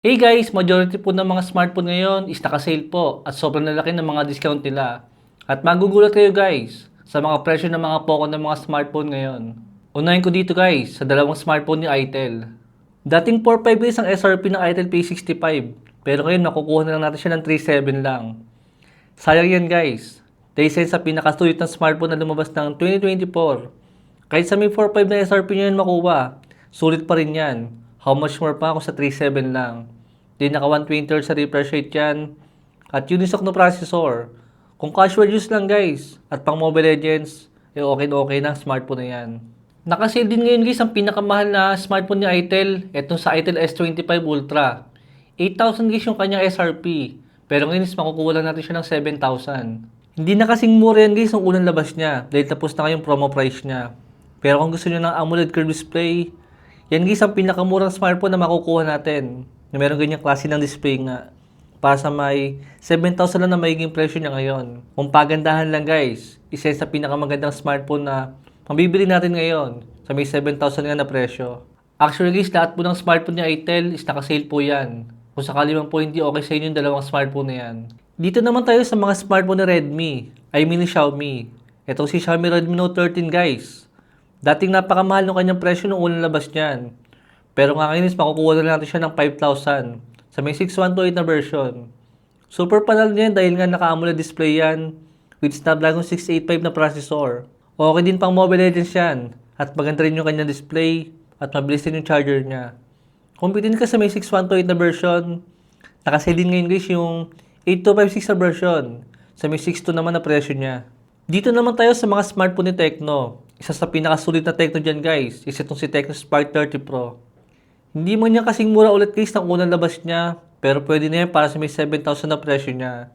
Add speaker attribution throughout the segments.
Speaker 1: Hey guys, majority po ng mga smartphone ngayon is naka-sale po at sobrang lalaki ng mga discount nila. At magugulat kayo guys sa mga presyo ng mga Poco ng mga smartphone ngayon. Unahin ko dito guys sa dalawang smartphone ni Itel. Dating 4.5 is ang SRP ng Itel P65 pero ngayon makukuha na lang natin siya ng 3.7 lang. Sayang yan guys. Dahil sa pinakasulit ng smartphone na lumabas ng 2024. Kahit sa may 4.5 na SRP nyo yan makuha, sulit pa rin yan. How much more pa ako sa 3.7 lang. Di naka 120 Hz sa refresh rate yan. At unisoc na processor. Kung casual use lang guys, at pang Mobile Legends, eh okay na okay na smartphone na yan. Nakasale din ngayon guys ang pinakamahal na smartphone ni Itel, etong sa Itel S25 Ultra. 8,000 guys yung kanyang SRP, pero ngayon is makukuha lang natin siya ng 7,000. Hindi na kasing mura yan guys ang unang labas niya, dahil tapos na kayong promo price niya. Pero kung gusto niyo ng AMOLED curved display, yan guys ang pinakamurang smartphone na makukuha natin. Na meron ganyang klase ng display nga. Para sa may 7,000 lang na magiging presyo niya ngayon. Kung pagandahan lang guys, isa sa pinakamagandang smartphone na mabibili natin ngayon sa may 7,000 nga na presyo. Actually guys, lahat po ng smartphone ni Itel is nakasale po yan. Kung sakali man po hindi okay sa inyo yung dalawang smartphone na yan. Dito naman tayo sa mga smartphone ni Redmi. I mean Xiaomi. Ito si Xiaomi Redmi Note 13 guys. Dating napakamahal ng kanyang presyo nung unang labas niyan. Pero nga ngayon is makukuha na natin siya ng 5,000 sa may 6128 na version. Super panalo niyan dahil nga naka-AMOLED display yan with Snapdragon 685 na processor. Okay din pang Mobile Legends yan at maganda rin yung kanyang display at mabilis din yung charger niya. Bitin ka sa may 6128 na version, nakasale din ngayon guys yung 8256 na version sa may 62 naman na presyo niya. Dito naman tayo sa mga smartphone ni Tecno. Isa sa pinakasulit na Tecno dyan guys, is itong si Tecno Spark 30 Pro. Hindi man niya kasing mura ulit guys ng unang labas niya, pero pwede na yan para sa may 7,000 na presyo niya.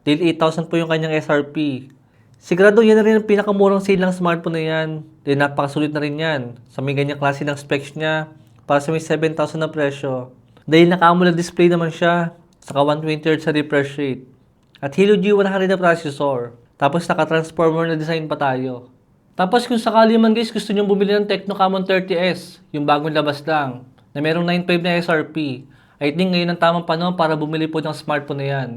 Speaker 1: Dahil 8,000 po yung kanyang SRP. Sigurado yan na rin ang pinakamurang sale ng smartphone na yan. Dahil napakasulit na rin yan. Sa may ganyang klase ng specs niya, para sa may 7,000 na presyo. Dahil naka-AMOLED display naman siya, saka 120 Hz sa refresh rate. At Helio G100 na processor. Tapos naka-transformer na design pa tayo. Tapos kung sakali man guys gusto nyo bumili ng Tecno Camon 30S, yung bagong labas lang, na merong 9.5 na SRP, I think ngayon ang tamang panahon para bumili po ng smartphone na yan.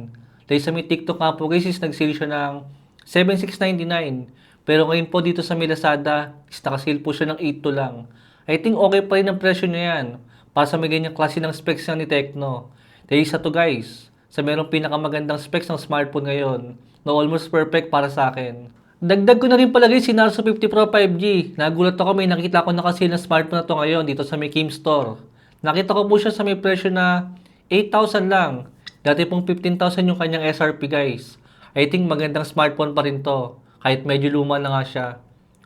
Speaker 1: Dahil sa may TikTok nga po guys is nag-sale siya ng 7,699. Pero ngayon po dito sa may Lazada, is nakasale po siya ng 8 to lang. I think okay pa rin ang presyo niya yan. Para sa may ganyang klase ng specs niya ni Tecno. Dahil isa to guys, sa merong pinakamagandang specs ng smartphone ngayon, na almost perfect para sa akin. Dagdag ko na rin palagay si Narso 50 Pro 5G. Nagulat ako may nakita ko nakasale na smartphone na to ngayon dito sa may Kim Store. Nakita ko po siya sa may presyo na 8,000 lang. Dati pong 15,000 yung kanyang SRP guys. I think magandang smartphone pa rin to. Kahit medyo luma na nga siya.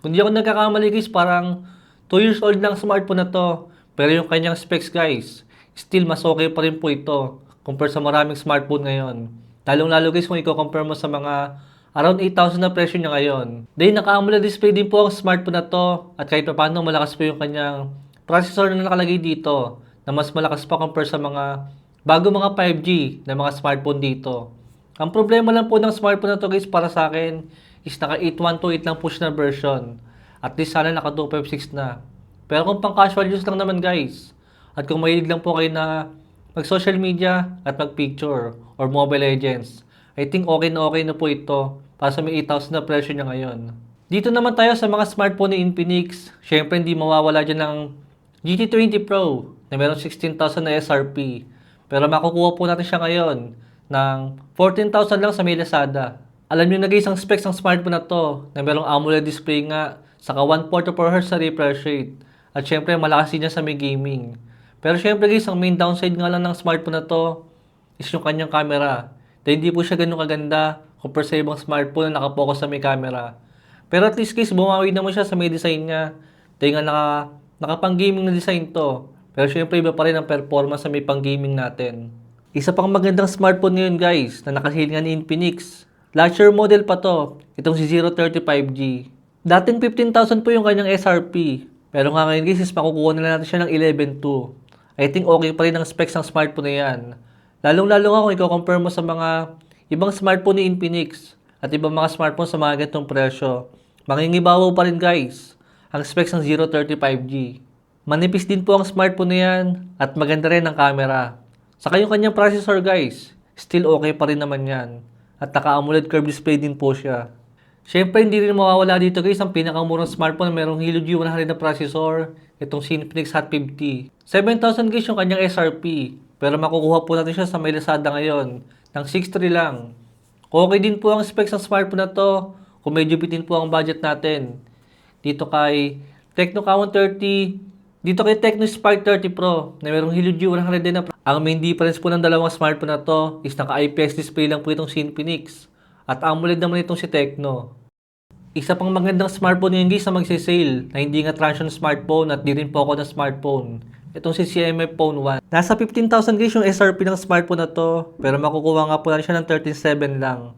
Speaker 1: Kung di ako nagkakamali guys, parang 2 years old lang smartphone na to. Pero yung kanyang specs guys, still mas okay pa rin po ito compare sa maraming smartphone ngayon. Lalong-lalo guys kung i-compare mo sa mga around 8,000 na presyo niya ngayon. Dahil naka-AMOLED display din po ang smartphone na to at kahit pa paano malakas po yung kanyang processor na nakalagay dito na mas malakas pa compare sa mga bago mga 5G na mga smartphone dito. Ang problema lang po ng smartphone na to guys para sa akin is naka 8128 lang po siya na version. At least sana naka 256 na. Pero kung pang casual use lang naman guys, at kung mahilig lang po kayo na mag social media at mag picture or mobile legends, I think okay na okay na po ito para sa may 8,000 na presyo niya ngayon. Dito naman tayo sa mga smartphone ni Infinix. Siyempre hindi mawawala dyan ng GT20 Pro na meron 16,000 na SRP. Pero makukuha po natin siya ngayon ng 14,000 lang sa may Lazada. Alam niyo na guys ang specs ng smartphone na to na merong AMOLED display nga saka 144 Hz sa refresh rate. At syempre malakas din sa may gaming. Pero syempre guys, ang main downside nga lang ng smartphone na to is yung kanyang camera. Dahil hindi po siya ganun kaganda compare sa ibang smartphone na nakapokus sa may camera. Pero at least guys, bumawi naman siya sa may design niya. Dahil nga naka, nakapang gaming na design to. Pero syempre iba pa rin ang performance sa may pang gaming natin. Isa pang magandang smartphone ngayon guys na nakasale nga ni Infinix. Last year model pa to, itong si 035G. Dating 15,000 po yung kanyang SRP. Pero nga ngayon guys, makukuha na natin siya ng 11.2. I think okay pa rin ang specs ng smartphone na yan. Lalong-lalo nga kung i-compare mo sa mga ibang smartphone ni Infinix at ibang mga smartphone sa mga ganitong presyo. Mangingibabaw pa rin guys ang specs ng 035G. Manipis din po ang smartphone na yan at maganda rin ang camera. Saka yung kanyang processor guys, still okay pa rin naman yan. At naka-AMOLED curved display din po siya. Siyempre, hindi rin mawawala dito guys ang pinakamurang smartphone na merong Helio G100 na processor, itong Infinix Hot 50. 7,000 guys yung kanyang SRP, pero makukuha po natin siya sa may Lazada ngayon, ng 6.3 lang. Okay din po ang specs ng smartphone na to, kung medyo bitin po ang budget natin. Dito kay Tecno Camon 30, dito kay Tecno Spark 30 Pro na merong Helio G100 din na Ang main difference po ng dalawang smartphone na to is naka-IPS display lang po itong Infinix at AMOLED naman itong si Tecno. Isa pang magandang smartphone yung guys na magsisale na hindi nga traction smartphone at di rin po ako ng smartphone. Itong si CMF Phone 1. Nasa 15,000 guys yung SRP ng smartphone na to pero makukuha nga po natin siya ng 13.7 lang.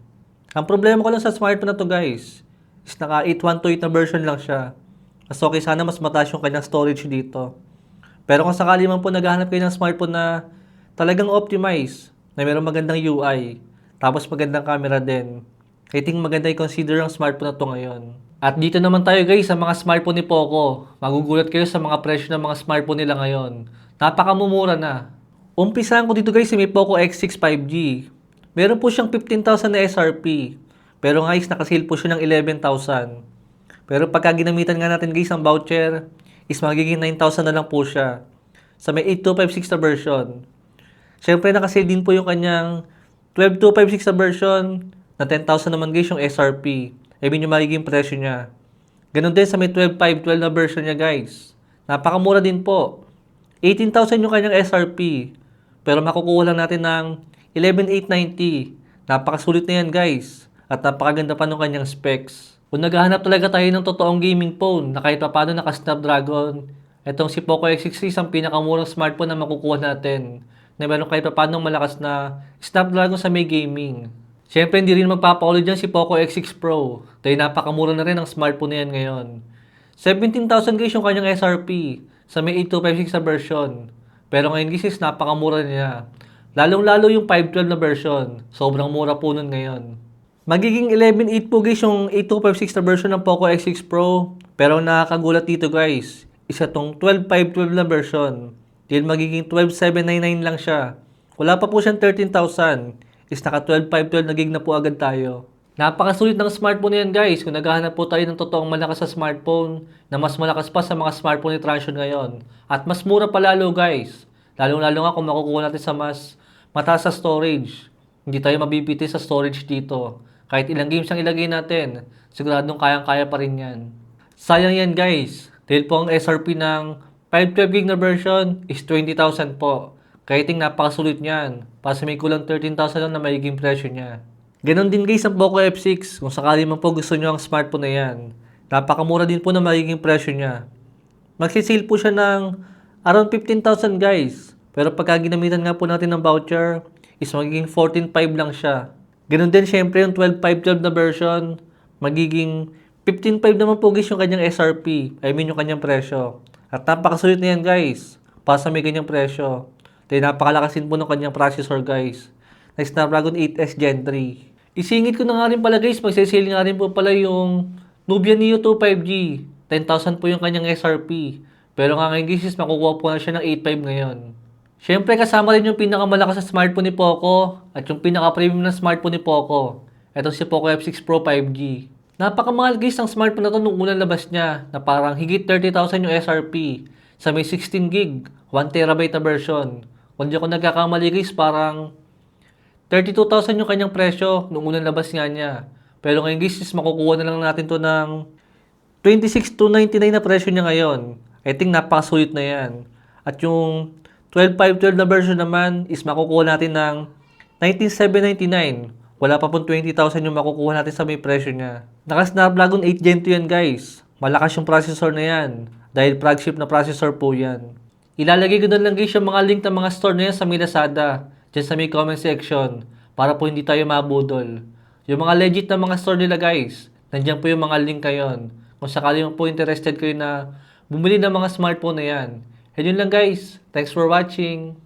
Speaker 1: Ang problema ko lang sa smartphone na to guys is naka 8128 na version lang siya. Mas okay sana mas mataas yung kanyang storage dito. Pero kung sakali man po naghahanap kayo ng smartphone na talagang optimize, na mayroong magandang UI, tapos magandang camera din, I think maganda i-consider ang smartphone na to ngayon. At dito naman tayo guys sa mga smartphone ni Poco. Magugulat kayo sa mga presyo ng mga smartphone nila ngayon. Napakamumura na. Umpisahan ko dito guys si may Poco X6 5G. Meron po siyang 15,000 na SRP. Pero guys, nakasale po siya ng 11,000. Pero pagka ginamitan nga natin guys ang voucher, is magiging 9,000 na lang po siya. Sa may 8256 na version. Siyempre nakasale din po yung kanyang 12256 na version na 10,000 naman guys yung SRP. I mean yung magiging presyo niya. Ganon din sa may 12512 na version niya guys. Napakamura din po. 18,000 yung kanyang SRP. Pero makukuha lang natin ng 11,890. Napakasulit na yan guys. At napakaganda pa ng kanyang specs. Kung naghahanap talaga tayo ng totoong gaming phone na kahit pa paano naka Snapdragon, itong si Poco X6 ang pinakamurang smartphone na makukuha natin na meron kahit pa paano malakas na Snapdragon sa may gaming. Siyempre, hindi rin magpapaulit dyan si Poco X6 Pro. Dahil napakamura na rin ang smartphone na yan ngayon. 17,000 guys yung kanyang SRP sa may 8256 na version. Pero ngayon guys napakamura niya. Lalong-lalo yung 512 na version. Sobrang mura po nun ngayon. Magiging 11.8 po guys yung 8256 na version ng Poco X6 Pro. Pero nakakagulat dito guys, isa tong 12512 na version. Dahil magiging 12799 lang siya. Wala pa po siyang 13,000. Is naka 12512 na gig na po agad tayo. Napakasulit ng smartphone yan guys kung naghahanap po tayo ng totoong malakas sa smartphone na mas malakas pa sa mga smartphone ni Transsion ngayon. At mas mura pa lalo guys. Lalong-lalo nga kung makukuha natin sa mas mataas sa storage. Hindi tayo mabibiti sa storage dito. Kahit ilang games ang ilagay natin, siguradong kayang-kaya pa rin yan. Sayang yan guys. Dahil po ang SRP ng 512 gig na version is 20,000 po. Kaya ting napakasulit niyan. Para sa may kulang 13,000 lang na magiging presyo niya. Ganon din guys ang Poco F6 kung sakali man po gusto nyo ang smartphone na yan. Napakamura din po na magiging presyo niya. Magsisale po siya ng around 15,000 guys. Pero pagka ginamitan nga po natin ng voucher, is magiging 14.5 lang siya. Ganon din syempre yung 12.512 na version, magiging 15.5 naman po guys yung kanyang SRP. I mean yung kanyang presyo. At napakasulit na yan guys. Para sa may ganyang presyo. Dahil napakalakas din po ng kanyang processor guys. Na Snapdragon 8S Gen 3. Isingit ko na nga rin pala guys, magsisale nga rin po pala yung Nubia Neo 2 5G. 10,000 po yung kanyang SRP. Pero nga ngayon guys, makukuha po na siya ng 8.5 ngayon. Siyempre kasama rin yung pinakamalakas sa smartphone ni Poco at yung pinaka-premium na smartphone ni Poco. Ito si Poco F6 Pro 5G. Napakamahal guys ang smartphone na to nung unang labas niya na parang higit 30,000 yung SRP sa may 16 gig, 1TB na version. Kung di ako nagkakamali guys, parang 32,000 yung kanyang presyo nung unang labas nga niya. Pero ngayon guys, is makukuha na lang natin to ng 26,299 na presyo niya ngayon. I think napakasulit na yan. At yung 12.512 na version naman is makukuha natin ng 19,799. Wala pa pong 20,000 yung makukuha natin sa may presyo niya. Naka Snapdragon 8 Gen 2 yan guys. Malakas yung processor na yan. Dahil flagship na processor po yan. Ilalagay ko na lang guys yung mga link ng mga store na yan sa may Lazada. Sa may comment section. Para po hindi tayo mabudol. Yung mga legit na mga store nila guys. Nandiyan po yung mga link kayon. Kung sakali po interested kayo na bumili ng mga smartphone na yan. And yun lang guys. Thanks for watching.